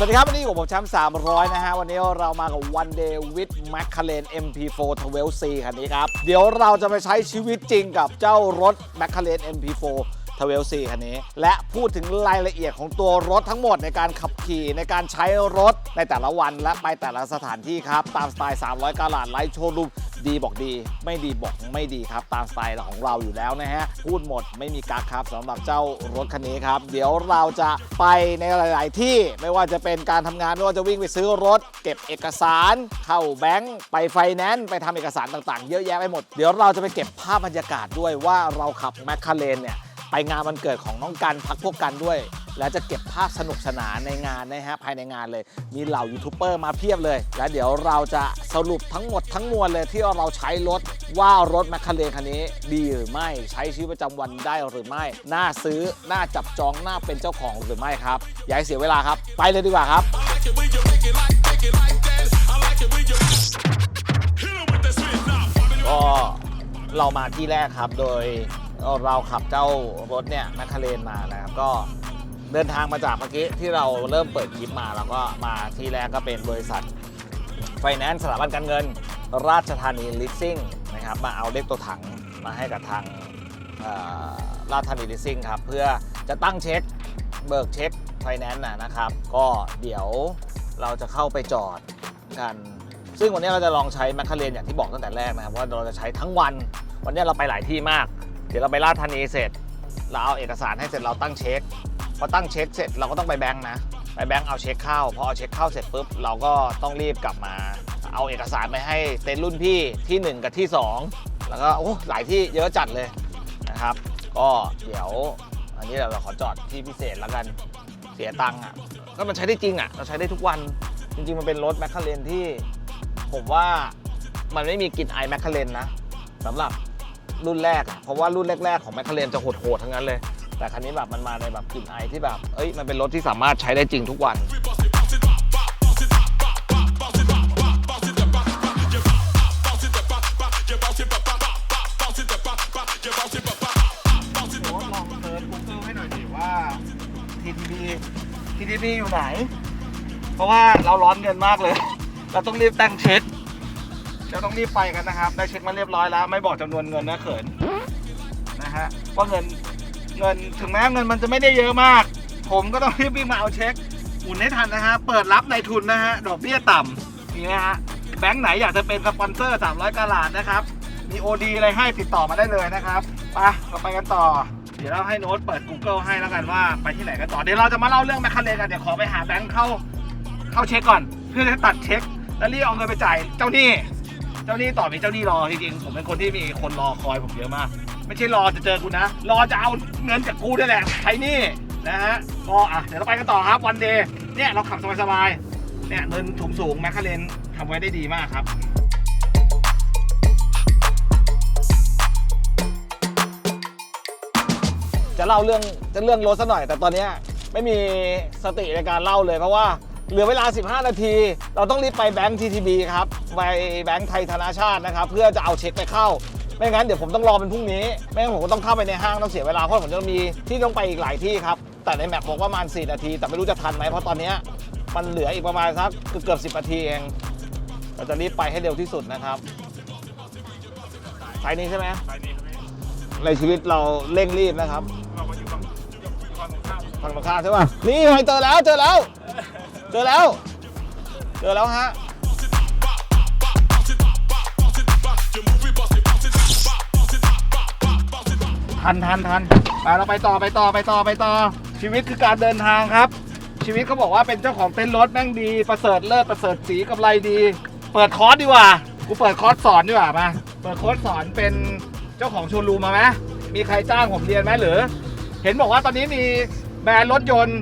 สวัสดีครับ วันนี้อยู่กับผมแชมป์300 นะฮะ วันนี้เรามากับ One Day with McLaren MP4 12C คันนี้ครับ เดี๋ยวเราจะไปใช้ชีวิตจริงกับเจ้ารถ McLaren MP4 12C คันนี้ และพูดถึงรายละเอียดของตัวรถทั้งหมดในการขับขี่ในการใช้รถในแต่ละวันและไปแต่ละสถานที่ครับ ตามสไตล์ 300 กาลาดไลท์โชว์รูมดีบอกดี ไม่ดีบอกไม่ดีครับ ตามสไตล์ของเราอยู่แล้วนะฮะ พูดหมดไม่มีกักครับสำหรับเจ้ารถคันนี้ครับ เดี๋ยวเราจะไปในหลาย ๆ ที่ไม่ว่าจะเป็นการทำงานไม่ว่าจะวิ่งไปซื้อรถ เก็บเอกสาร เข้าแบงก์ไปไฟแนนซ์ไปทำเอกสารต่าง ๆ เยอะแยะไปหมดเดี๋ยวเราจะไปเก็บภาพบรรยากาศด้วยว่าเราขับแมคคาเรนเนี่ย ไปงานวันเกิดของน้องกันพักพวกกันด้วย และจะเก็บภาพสนุกสนานในงานนะฮะภายในงานเลย มีเหล่ายูทูบเบอร์มาเพียบเลย และเดี๋ยวเราจะสรุปทั้งหมดทั้งมวลเลยที่เราใช้รถว่ารถแมคคาเรนคันนี้ ดีหรือไม่ใช้ชีวิตประจำวันได้หรือไม่ น่าซื้อน่าจับจองน่าเป็นเจ้าของหรือไม่ครับอย่าให้เสียเวลาครับ ไปเลยดีกว่าครับ ก็เรามาที่แรกครับโดย เราขับเจ้ารถเนี่ยแมคคาเรนมานะครับก็เดินทางมาจากเมื่อกี้ที่เราเริ่มเปิดคลิปมาแล้วก็มาที่แรกก็เป็นบริษัทไฟแนนซ์สถาบันการเงิน ราชธานีลิสซิ่งนะครับมาเอาเลขตัวถังมาให้กับทางราชธานีลิสซิ่งครับเพื่อจะตั้งเช็คเบิกเช็คไฟแนนซ์นะครับ ก็เดี๋ยวเราจะเข้าไปจอดกัน ซึ่งวันนี้เราจะลองใช้แมคคาเรนอย่างที่บอกตั้งแต่แรกนะครับว่าเราจะใช้ทั้งวัน วันนี้เราไปหลายที่มาก เดี๋ยวเราไปลาดธานีเสร็จ เราเอาเอกสารให้เสร็จเราตั้งเช็คพอตั้งเช็คเสร็จเราก็ต้องไปแบงค์นะไปแบงค์เอาเช็คเข้าพอเอาเช็คเข้าเสร็จปุ๊บเราก็ต้องรีบกลับมา เอาเอกสารไปให้เต็นท์รุ่นพี่ที่ 1 กับที่ 2 แล้วก็โอ้หลายที่เยอะจัดเลยนะครับ ก็เดี๋ยวอันนี้เราขอจอดที่พิเศษแล้วกันเสียตังค์อะก็มันใช้ได้จริงอะเราใช้ได้ทุกวันจริงๆ มันเป็นรถแมคคาเรนที่ ผมว่ามันไม่มีกลิ่นไอแมคคาเรนนะสำหรับ รุ่นแรก เพราะว่ารุ่นแรก ๆ ของแมคคาเรนจะโหดๆทั้งนั้นเลย แต่คันนี้แบบมันมาในแบบกลิ่นไอที่แบบ เอ้ยมันเป็นรถที่สามารถใช้ได้จริงทุกวัน ลองเซิร์ช Google ให้หน่อยดิว่า TTB TTB อยู่ไหน เพราะว่าเราร้อนเงินมากเลย เราต้องรีบตั้งเช็ค เราต้องรีบไปกันนะครับ ได้เช็คมาเรียบร้อยแล้ว ไม่บอกจำนวนเงินนะเขินนะฮะว่าเงินเงินถึงแม้เงินมันจะไม่ได้เยอะมาก ผมก็ต้องรีบวิ่งมาเอาเช็คหมุนให้ทันนะฮะเปิดรับในทุนนะฮะดอกเบี้ยต่ำมีไหมฮะแบงค์ไหนอยากจะเป็นสปอนเซอร์ 300กาลาดนะครับมีโอดีอะไรให้ติดต่อมาได้เลยนะครับไปเราไปกันต่อ เดี๋ยวเราให้โน้ตเปิด Google ให้แล้วกันว่าไปที่ไหนกันต่อเดี๋ยวเราจะมาเล่าเรื่องแมคคาเรนกันเดี๋ยวขอไปหาแบงค์เข้าเข้าเช็คก่อน เพื่อจะตัดเช็ค แล้วรีบเอาเงินไปจ่ายเจ้าหนี้ เจ้าหนี้ต่อมีเจ้าหนี้รอจริงๆผมเป็นคนที่มีคนรอคอยผมเยอะมาก ไม่ใช่รอจะเจอกูนะ รอจะเอาเงินจากกูด้วยแหละใช้หนี้นะฮะก็อะเดี๋ยวเราไปกันต่อครับวันเดย์เนี่ยเราขับสบายๆเนี่ยเนินถุงสูงแมคคาเรนทำไว้ได้ดีมากครับจะเล่าเรื่องจะเรื่องรถซะหน่อย แต่ตอนเนี้ยไม่มีสติในการเล่าเลยเพราะว่า เหลือเวลา 15 นาที เราต้องรีบไปแบงก์ TTB ครับ ไปแบงก์ไทยธนาชาตินะครับ เพื่อจะเอาเช็คไปเข้า ไม่งั้นเดี๋ยวผมต้องรอเป็นพรุ่งนี้ ไม่งั้นผมก็ต้องเข้าไปในห้างต้องเสียเวลา เพราะผมจะมีที่ต้องไปอีกหลายที่ครับ แต่ในแมปบอกว่าประมาณ 4 นาที แต่ไม่รู้จะทันไหมเพราะตอนเนี้ยมันเหลืออีกประมาณสักเกือบ 10 นาทีเอง เราจะรีบไปให้เร็วที่สุดนะครับสายนี้ใช่ไหมในชีวิตเราเร่งรีบนะครับฝั่งตรงข้ามใช่ป่ะ นี่ไงเจอแล้วเจอแล้ว เจอแล้ว เจอแล้วฮะทันทันทันไปเราไปต่อไปต่อไปต่อไปต่อ ชีวิตคือการเดินทางครับ ชีวิตเขาบอกว่าเป็นเจ้าของเต้นรถแม่งดี ประเสริฐเลิศประเสริฐสีกับไรดี เปิดคอร์สดีกว่า กูเปิดคอร์สสอนดีกว่ามา เปิดคอร์สสอนเป็นเจ้าของโชว์รูมมาไหมมีใครจ้างผมเรียนไหมหรือ เห็นบอกว่าตอนนี้มีแบรนด์รถยนต์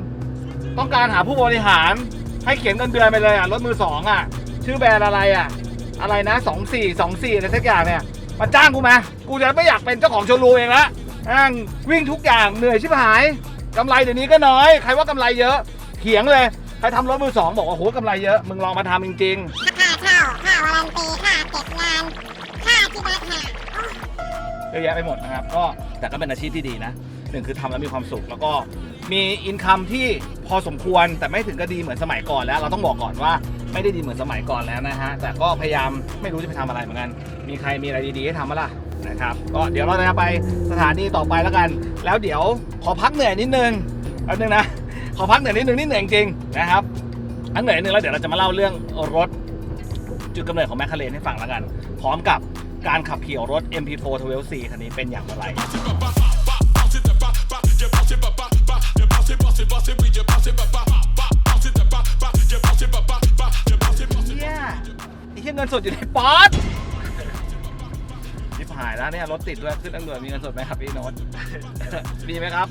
ต้องการหาผู้บริหารให้เขียนเงินเดือนไปเลยอะรถมือสองอะ ชื่อแบรนด์อะไรอะ อะไรนะสองสี่สองสี่อะไรสักอย่างเนี่ยมันจ้างกูไหมกูจะไม่อยากเป็นเจ้าของโชว์รูมเองละอ้างวิ่งทุกอย่างเหนื่อยชิบหายกำไรเดี๋ยวนี้ก็น้อย ใครว่ากำไรเยอะเถียงเลยใครทำรถมือสองบอกว่าโหกำไรเยอะมึงลองมาทำจริงค่าเช่าค่าวารันตีค่าเก็บงานค่าที่นัดหาๆเยอะแยะไปหมดนะครับ ก็แต่ก็เป็นอาชีพที่ดีนะหนึ่งคือทำแล้วมีความสุขแล้วก็ มีอินคัมที่พอสมควรแต่ไม่ถึงก็ดีเหมือนสมัยก่อนแล้ว เราต้องบอกก่อนว่าไม่ได้ดีเหมือนสมัยก่อนแล้วนะฮะ แต่ก็พยายามไม่รู้จะไปทำอะไรเหมือนกัน มีใครมีอะไรดีๆให้ทำมั้ล่ะนะครับก็เดี๋ยวเราจะไปสถานีต่อไปแล้วกัน แล้วเดี๋ยวขอพักเหนื่อยนิดนึงแป๊บนึงนะขอพักเหนื่อยนิดนึงนี่เหนื่อยจริงนะครับพักเหนื่อยนิดนึงแล้วเดี๋ยวเราจะมาเล่าเรื่องรถจุดกำเนิดของแมคคาเรนให้ฟังแล้วกัน พร้อมกับการขับขี่รถ MP4 12C คันนี้เป็นอย่างไร เหี้ยเงินสดอยู่ในป๊อตทิพหายแล้วเนี่ยรถติดด้วยขึ้นทางด่วนมีเงินสดไหมครับพี่โน้ต มีไหมครับ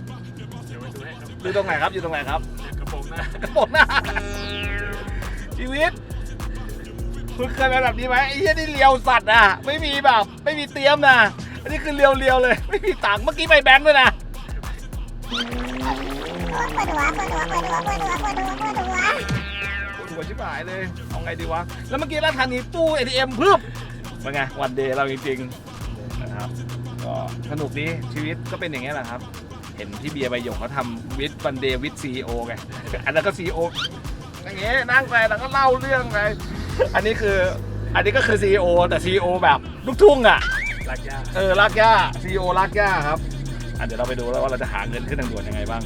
เดี๋ยวไปดูให้ครับอยู่ตรงไหนครับอยู่ตรงไหนครับกระโปรงหน้ากระโปรงหน้าชีวิตคุณเคยเป็นแบบนี้ไหมไอ้เหี้ยนี่เลียวสัตว์อะไม่มีแบบไม่มีเตรียมนะอันนี้คือเลียวเลียวๆเลย ไม่มีตังค์เมื่อกี้ไปแบงค์ด้วยนะปวดหัวปวดหัวปวดหัวปวดหัวปวดหัวป วดหัวปวดหัวชิบหายเลย เอาไงดีวะ แล้วเมื่อกี้ร้านทางนี้ตู้ ATM พึบเป็นไง วันเดย์เราจริงๆนะครับ ก็สนุกดีชีวิตก็เป็นอย่างเงี้ยแหละครับ เห็นที่เบียร์ใบหยกเขาทำวิดวันเดย์วิดซีโอไง อันนั้นก็ซีโออย่างเงี้ยนั่งไปแล้วก็เล่าเรื่องไป อันนี้คือ อันนี้ก็คือซีโอแต่ซีโอแบบลูกทุ่งอะลักยาเออลากย่าซีโอลากย่าครับ อะเดี๋ยวเราไปดูแล้วว่าเราจะหาเงินขึ้นทางด่วนยังไงบ้าง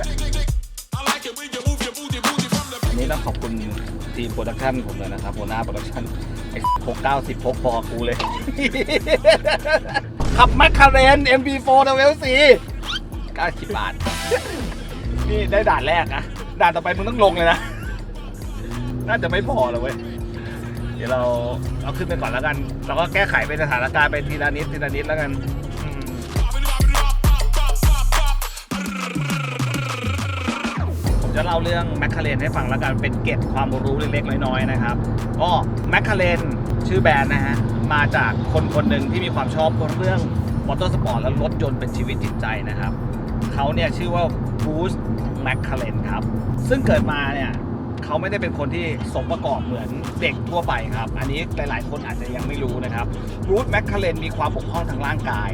อั นนี้ต้องขอบคุณทีมโปรดักชั่นผมเลยนะครับหัวหน้าโปรดักชั่นไอ้หกเก้าสิบพกพอกูเลย ขับแมคคาเรน MP4 w l c 90บาท นี่ได้ด่านแรกนะด่านต่อไปมึงต้องลงเลยนะ น่าจะไม่พอเลยเว้ย เดี๋ยวเราเอาขึ้นไปก่อนแล้วกัน เราก็แก้ไขเป็นสถานการณ์ไปทีละนิดทีละนิดแล้วกัน จะเล่าเรื่องแมคคาเรนให้ฟังแล้วกันเป็นเก็ดความรู้เล็กๆน้อยๆนะครับก็แมคคาเรนชื่อแบรนด์นะฮะมาจากคนคนหนึ่งที่มีความชอบเรื่องมอเตอร์สปอร์ตและรถยนต์เป็นชีวิตจิตใจนะครับเขาเนี่ยชื่อว่าบูสแมคคาเรนครับ ซึ่งเกิดมาเนี่ยเขาไม่ได้เป็นคนที่สมประกอบเหมือนเด็กทั่วไปครับ อันนี้หลาย ๆ คนอาจจะยังไม่รู้นะครับบูสแมคคาเรนมีความบกพร่องทางร่างกาย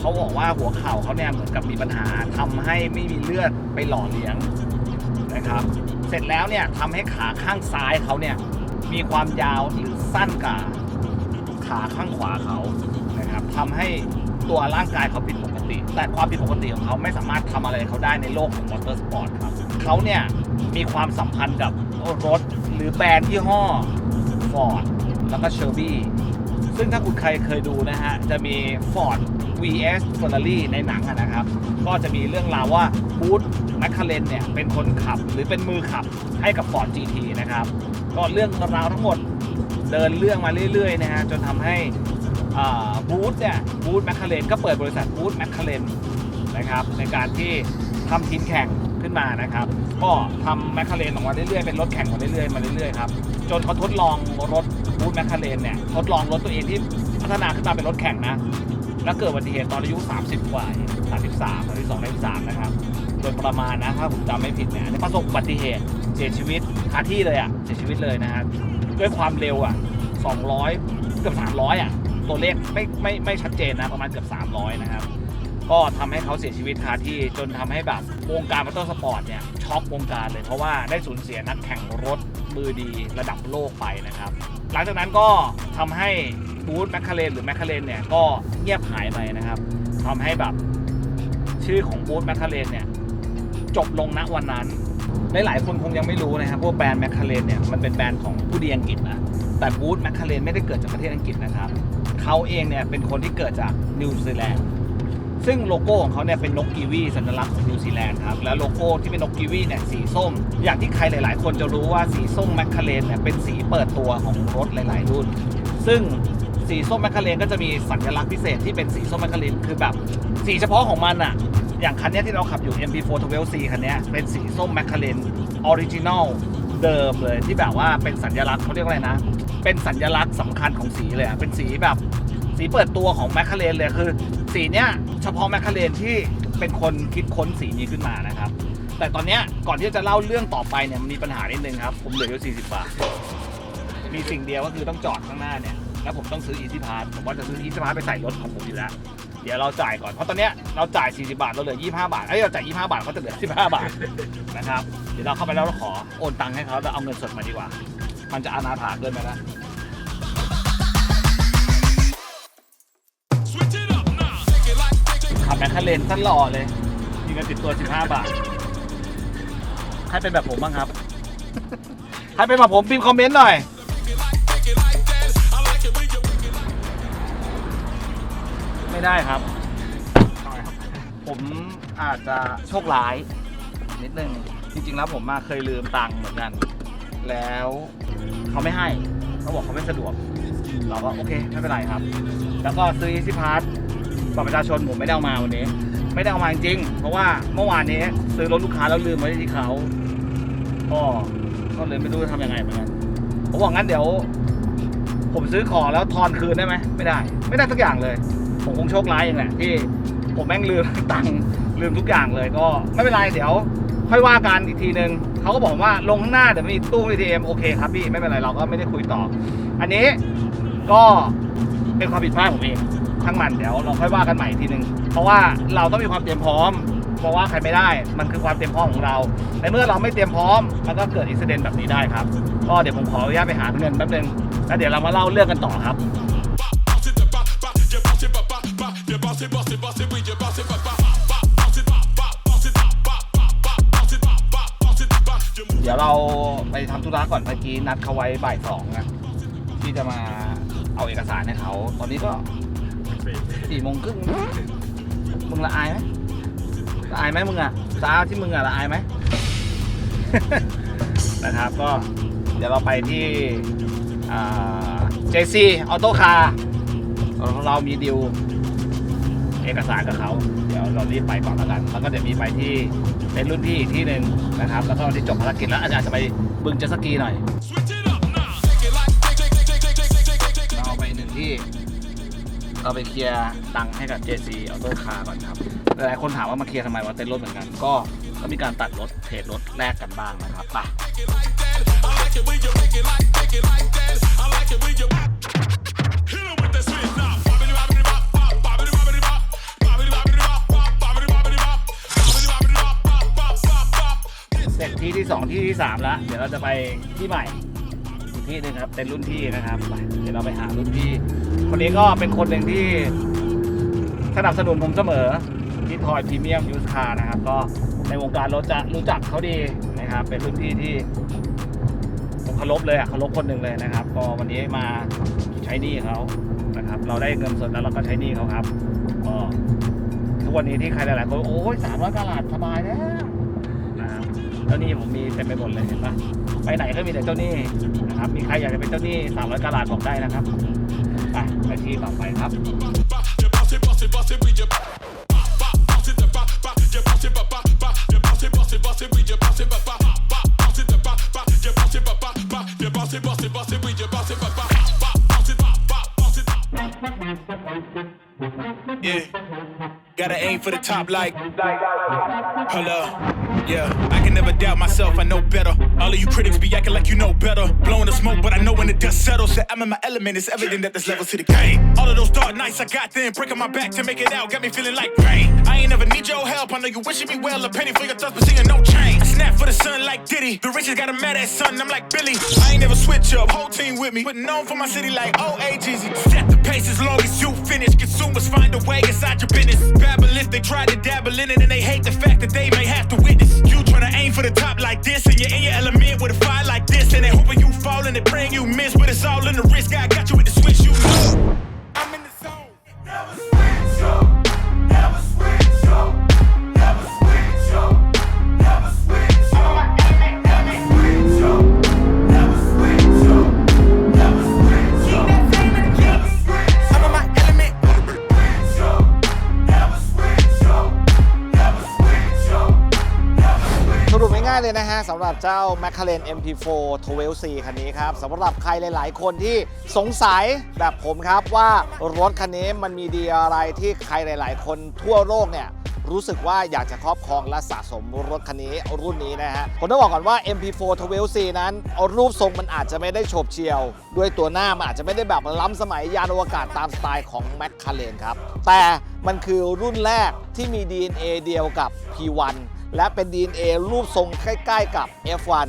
เขาบอกว่าหัวเข่าเขาเนี่ยเหมือนกับมีปัญหาทำให้ไม่มีเลือดไปหล่อเลี้ยง นะครับ เสร็จแล้วเนี่ยทำให้ขาข้างซ้ายเขาเนี่ยมีความยาวหรือสั้นกว่าขาข้างขวาเขานะครับทำให้ตัวร่างกายเขาผิดปกติ แต่ความผิดปกติของเขาไม่สามารถทำอะไรเขาได้ในโลกของมอเตอร์สปอร์ตครับเขาเนี่ยมีความสัมพันธ์กับรถหรือแบรนด์ยี่ห้อ Ford แล้วก็ Shelby ซึ่งถ้าคุณใครเคยดูนะฮะ จะมี Ford vs Ferrari ในหนังนะครับ ก็จะมีเรื่องราวว่าบูธแมคคาเรนเนี่ยเป็นคนขับหรือเป็นมือขับให้กับ Ford GT นะครับ ก็เรื่องราวทั้งหมดเดินเรื่องมาเรื่อยๆนะฮะจนทำให้บูธเนี่ยบูธแมคคาเรนก็เปิดบริษัทบูธแมคคาเรนนะครับในการที่ทำทีมแข่งขึ้นมานะครับ ก็ทำแมคคาเรนออกมาเรื่อยๆเป็นรถแข่งมาเรื่อยๆมาเรื่อยๆครับจนเขาทดลองรถบูธแมคคาเรนเนี่ยทดลองรถตัวเองที่พัฒนาขึ้นมาเป็นรถแข่งนะ แล้วเกิดอุบัติเหตุตอนอายุ 30 กว่า 33 32 33 นะครับ โดยประมาณนะถ้าผมจำไม่ผิดเนี่ยประสบอุบัติเหตุเสียชีวิตคาที่เลยอะเสียชีวิตเลยนะฮะด้วยความเร็วอะ 200 เกือบ 300 อะ ตัวเลขไม่ไม่ไม่ชัดเจนนะประมาณเกือบ 300 นะครับ ก็ทำให้เขาเสียชีวิตคาที่จนทำให้แบบวงการมอเตอร์สปอร์ตเนี่ยช็อกวงการเลยเพราะว่าได้สูญเสียนักแข่งรถมือดีระดับโลกไปนะครับ หลังจากนั้นก็ทำให้บูธแมคคาเรนหรือแมคคาเรนเนี่ยก็เงียบหายไปนะครับทำให้แบบชื่อของบูธแมคคาเรนเนี่ยจบลงณวันนั้นหลายๆคนคงยังไม่รู้นะครับว่าแบรนด์แมคคาเรนเนี่ยมันเป็นแบรนด์ของผู้ดีอังกฤษนะแต่บูธแมคคาเรนไม่ได้เกิดจากประเทศอังกฤษนะครับเขาเองเนี่ยเป็นคนที่เกิดจากนิวซีแลนด์ ซึ่งโลโก้ของเขาเนี่ยเป็นนกกีวีสัญลักษณ์ของนิวซีแลนด์ครับ แล้วโลโก้ที่เป็นนกกีวีเนี่ยสีส้ม อย่างที่ใครหลาย ๆ คนจะรู้ว่าสีส้มแมคคาเรนเนี่ยเป็นสีเปิดตัวของรถหลาย ๆ รุ่น ซึ่งสีส้มแมคคาเรนก็จะมีสัญลักษณ์พิเศษที่เป็นสีส้มแมคคาเรนคือแบบสีเฉพาะของมันอะอย่างคันเนี้ยที่เราขับอยู่ MP4 12C คันเนี้ยเป็นสีส้มแมคคาเรนออริจินอลเดิมเลยที่แบบว่าเป็นสัญลักษณ์เขาเรียกอะไรนะ เป็นสัญลักษณ์สำคัญของสีเลยอะเป็นสีแบบสีเปิดตัวของแมคคาเรนเลยคือ สีเนี้ยเฉพาะแมคคาเรนที่เป็นคนคิดค้นสีนี้ขึ้นมานะครับ แต่ตอนเนี้ยก่อนที่จะเล่าเรื่องต่อไปเนี่ยมันมีปัญหานิดนึงครับ ผมเหลืออยู่40 บาท มีสิ่งเดียวก็คือต้องจอดข้างหน้าเนี่ย แล้วผมต้องซื้อ Easy Pass ผมว่าจะซื้อ Easy Pass ไปใส่รถของผมอยู่แล้ว เดี๋ยวเราจ่ายก่อน เพราะตอนเนี้ยเราจ่าย 40 บาท เราเหลือ 25 บาท เอ้ย เราจ่าย 25 บาทเขาจะเหลือ 15 บาทนะครับ เดี๋ยวเราเข้าไปแล้วเราขอโอนตังค์ให้เขาแล้วเอาเงินสดมาดีกว่า มันจะอนาถาเกินไปแล้ว แมคคาเรนท่านหล่อเลย มีเงินติดตัว 15 บาท ใครเป็นแบบผมบ้างครับ ใครเป็นแบบผมพิมพ์คอมเมนต์หน่อย take it like that. I like it when you work it like ไม่ได้ครับ ผมอาจจะโชคร้าย นิดนึง จริง ๆ แล้วผมมาเคยลืมตังค์เหมือนกัน แล้วเขาไม่ให้ เขาบอกเขาไม่สะดวก เราก็โอเค ไม่เป็นไรครับ แล้วก็ซื้อ Easy Pass บัตรประชาชนผมไม่ได้เอามาวันนี้ ไม่ได้เอามาจริงเพราะว่าเมื่อวานนี้ซื้อรถลูกค้าแล้วลืมไว้ที่เขาก็ก็เลยไม่รู้จะทำยังไงเหมือนกันผมบอกงั้นเดี๋ยว ผมซื้อของแล้วทอนคืนได้ไหมไม่ได้ ไม่ได้สักอย่างเลย ผมคงโชคร้ายเองแหละที่ผมแม่งลืมตังค์ลืมทุกอย่างเลยก็ไม่เป็นไรเดี๋ยวค่อยว่ากันอีกทีนึงเขาก็บอกว่าลงข้างหน้าเดี๋ยวมีตู้ ATM โอเคครับพี่ไม่เป็นไรเราก็ไม่ได้คุยต่อ อันนี้ก็เป็นความผิดพลาดผมเอง ทั้งมันเดี๋ยวเราค่อยว่ากันใหม่อีกทีนึง เพราะว่าเราต้องมีความเตรียมพร้อมเพราะว่าใครไม่ได้ มันคือความเตรียมพร้อมของเราในเมื่อเราไม่เตรียมพร้อมมันก็เกิดอิสเดนแบบนี้ได้ครับก็เดี๋ยวผมขออนุญาตไปหาเงินแป๊บนึงแล้วเดี๋ยวเรามาเล่าเรื่องกันต่อครับ เดี๋ยวเราไปทำธุระก่อนเมื่อกี้นัดเขาไว้บ่ายสองนะที่จะมาเอาเอกสารให้เขา ตอนนี้ก็ สี่โมงครึ่งมึงละอายไหมละอายไหมมึงอะซาที่มึงอะละอายไหม นะครับก็เดี๋ยวเราไปที่เจซีออโต้คาร์เรามีดิวเอกสารกับเขา เดี๋ยวเรารีบไปก่อนแล้วกัน แล้วก็เดี๋ยวมีไปที่เป็นรุ่นพี่ที่หนึ่งนะครับ แล้วก็ที่จบภารกิจแล้วอาจารย์จะไปบึงเจสกีหน่อยเราไปหนึ่งที่ เราไปเคลียร์ตังค์ให้กับ JC ออโต้คาร์ก่อนครับ หลายคนถามว่ามาเคลียร์ทำไมว่าเต้นรถเหมือนกัน ก็ก็มีการตัดรถเทรดรถแลกกันบ้างนะครับไปเซตที่ที่ 2 ที่ที่ 3 แล้ว เดี๋ยวเราจะไปที่ใหม่ ที่หนึงครับ เป็นรุ่นพี่นะครับไปเดี๋ยวเราไปหารุ่นพี่ คนนี้ก็เป็นคนหนึ่งที่สนับสนุนผมเสมอที่ทอยพรีเมียมยูสคาร์นะครับ ก็ในวงการรถจะรู้จักเขาดีนะครับ เป็นรุ่นพี่ที่ผมเคารพเลยอะเคารพคนหนึ่งเลยนะครับ ก็วันนี้มาใช้หนี้เขานะครับ เราได้เงินสดแล้วเราก็ใช้หนี้เขาครับก็ทุกวันนี้ที่ใครหลายๆคนโอ้ยสามร้อยกะลัดสบายแล้วนะ จ้าหนี้ผมมีเต็มไปหมดเลยเห็นปะไปไหนก็มีแต่เจ้าหนี้นะครับ มีใครอยากจะเป็นเจ้าหนี้สามร้อยกะลาดบอกได้นะครับไปไปที่ต่อไปครับ Yeah. Gotta aim for the top like. Hello. Yeah. I can never doubt myself, I know better. All of you critics be acting like you know better. Blowing the smoke, but I know when the dust settles. That I'm in my element, it's evident that there's levels to the game. All of those dark nights I got then, breaking my back to make it out, got me feeling like rain. I ain't never need your help, I know you wishing me well. A penny for your thoughts, but seeing no change. I snap for the sun like Diddy. The riches got a mad ass son, I'm like Billy. I ain't never switch up, whole team with me. But known for my city like OAGZ. Set the pace as long as you finish. Consumers find a way inside your business. They try to dabble in it and they hate the fact that they may have to witness. You tryna aim for the top like this, and you're in your element with a fire like this. And they hoping you fall and they praying you miss, but it's all in the risk. I สำหรับเจ้า McLaren MP4 12C คันนี้ครับสำหรับใครหลาย ๆ คนที่สงสัยแบบผมครับว่ารถคันนี้มันมีดีอะไรที่ใครหลาย ๆ คนทั่วโลกเนี่ยรู้สึกว่าอยากจะครอบครองและสะสมรถคันนี้รุ่นนี้นะฮะ ผมต้องบอกก่อนว่า MP4 12C นั้นเอารูปทรงมันอาจจะไม่ได้โฉบเฉี่ยว ด้วยตัวหน้ามันอาจจะไม่ได้แบบล้ำสมัยยานอวกาศตามสไตล์ของ McLaren ครับ แต่มันคือรุ่นแรกที่มี DNA เดียวกับ P1 และเป็น DNA รูปทรงใกล้ ๆ กับ F1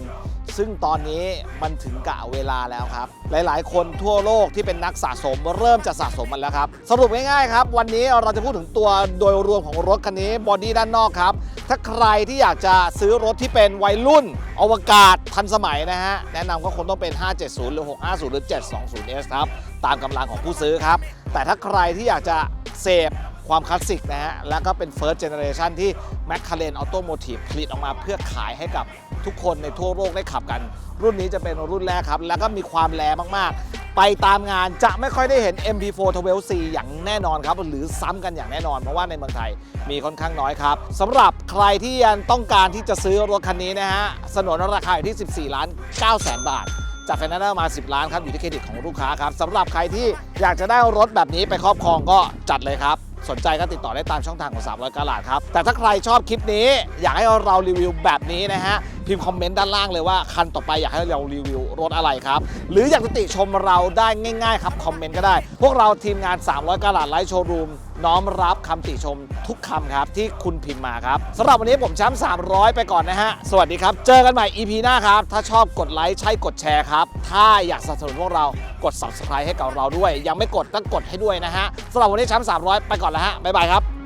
ซึ่งตอนนี้มันถึงกะเวลาแล้วครับ หลายๆ คนทั่วโลกที่เป็นนักสะสมเริ่มจะสะสมมันแล้วครับ สรุปง่ายๆครับ วันนี้เราจะพูดถึงตัวโดยรวมของรถคันนี้บอดี้ด้านนอกครับ ถ้าใครที่อยากจะซื้อรถที่เป็นวัยรุ่น อวกาศทันสมัยนะฮะ แนะนำก็คงต้องเป็น 570 หรือ 650 หรือ 720S ครับ ตามกำลังของผู้ซื้อครับ แต่ถ้าใครที่อยากจะเสพ ความคลาสสิกนะฮะ แล้วก็เป็น first generation ที่ McLaren Automotive ผลิตออกมาเพื่อขายให้กับทุกคนในทั่วโลกได้ขับกัน รุ่นนี้จะเป็นรุ่นแรกครับ แล้วก็มีความแรงมากๆ ไปตามงานจะไม่ค่อยได้เห็น MP4 12C อย่างแน่นอนครับ หรือซ้ำกันอย่างแน่นอน เพราะว่าในเมืองไทยมีค่อนข้างน้อยครับสำหรับใครที่ยังต้องการที่จะซื้อรถคันนี้นะฮะสนนราคาอยู่ที่ 14ล้าน9แสนบาทจากไฟแนนซ์มา 10 ล้านครับ อยู่ที่เครดิตของลูกค้าครับสำหรับใครที่อยากจะได้รถแบบนี้ไปครอบครองก็จัดเลยครับ สนใจก็ติดต่อได้ตามช่องทางของ 300กาลาดครับ แต่ถ้าใครชอบคลิปนี้ อยากให้เรารีวิวแบบนี้นะฮะ พิมพ์คอมเมนต์ด้านล่างเลยว่า คันต่อไปอยากให้เรารีวิวรถอะไรครับ หรืออยากติชมเราได้ง่าย ๆ ครับ คอมเมนต์ก็ได้ พวกเราทีมงาน 300กาลาดไลฟ์โชว์รูม น้อมรับคำติชมทุกคำครับที่คุณพิมพ์มาครับสำหรับวันนี้ผมแชมป์300 ไปก่อนนะฮะ สวัสดีครับ เจอกันใหม่ EP หน้าครับ ถ้าชอบกดไลค์ใช่กดแชร์ครับ ถ้าอยากสนับสนุนพวกเรากด subscribe ให้กับเราด้วย ยังไม่กดต้องกดให้ด้วยนะฮะสำหรับวันนี้แชมป์300 ไปก่อนแล้วฮะบ๊ายบายครับ